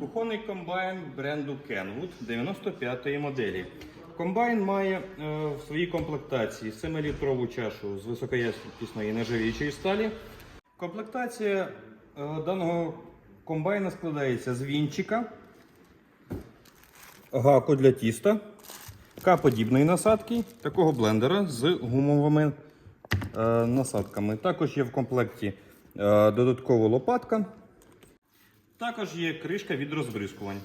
Кухонний комбайн бренду Kenwood 95-ї моделі. Комбайн має е, в своїй комплектації 7-літрову чашу з високоякісної нержавіючої сталі. Комплектація е, даного комбайна складається з вінчика, гаку для тіста, К-подібної насадки, такого блендера з гумовими е, насадками. Також є в комплекті е, додаткова лопатка. Також є кришка від розбризкувань.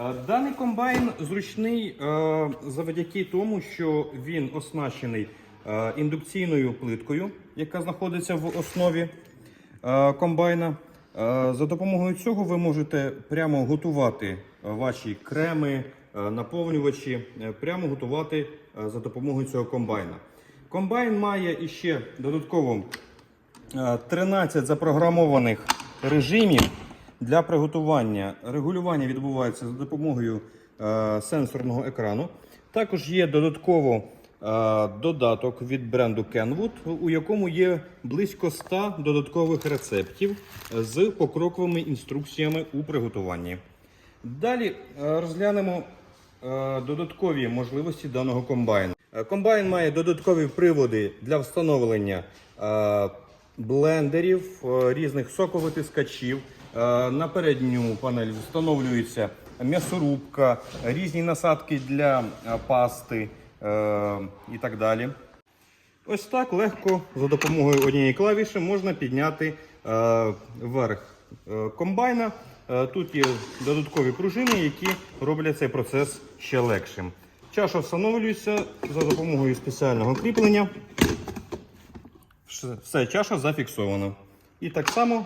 Е, Даний комбайн зручний е, завдяки тому, що він оснащений е, індукційною плиткою, яка знаходиться в основі комбайна. За допомогою цього ви можете прямо готувати ваші креми, наповнювачі, прямо готувати за допомогою цього комбайна. Комбайн має іще додатково Е, 13 запрограмованих режимів для приготування. Регулювання відбувається за допомогою е, сенсорного екрану. Також є додатково е, додаток від бренду Kenwood, у якому є близько 100 додаткових рецептів з покроковими інструкціями у приготуванні. Далі е, розглянемо е, додаткові можливості даного комбайну. Е, Комбайн має додаткові приводи для встановлення блендерів, е, різних соковитискачів. Е, На передню панель встановлюється м'ясорубка, різні насадки для е, пасти е, і так далі. Ось так легко за допомогою однієї клавіші можна підняти верх комбайна. Тут є додаткові пружини, які роблять цей процес ще легшим. Чаша встановлюється за допомогою спеціального кріплення. Все, чаша зафіксована. І так само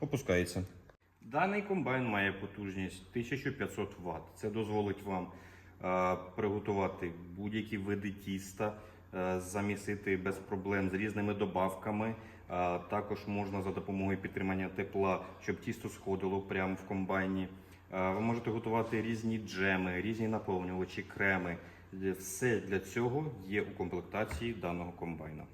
опускається. Даний комбайн має потужність 1500 Вт. Це дозволить вам е, приготувати будь-які види тіста, е, замісити без проблем з різними добавками. Е, також можна за допомогою підтримання тепла, щоб тісто сходило прямо в комбайні. Ви можете готувати різні джеми, різні наповнювачі, креми. Все для цього є у комплектації даного комбайна.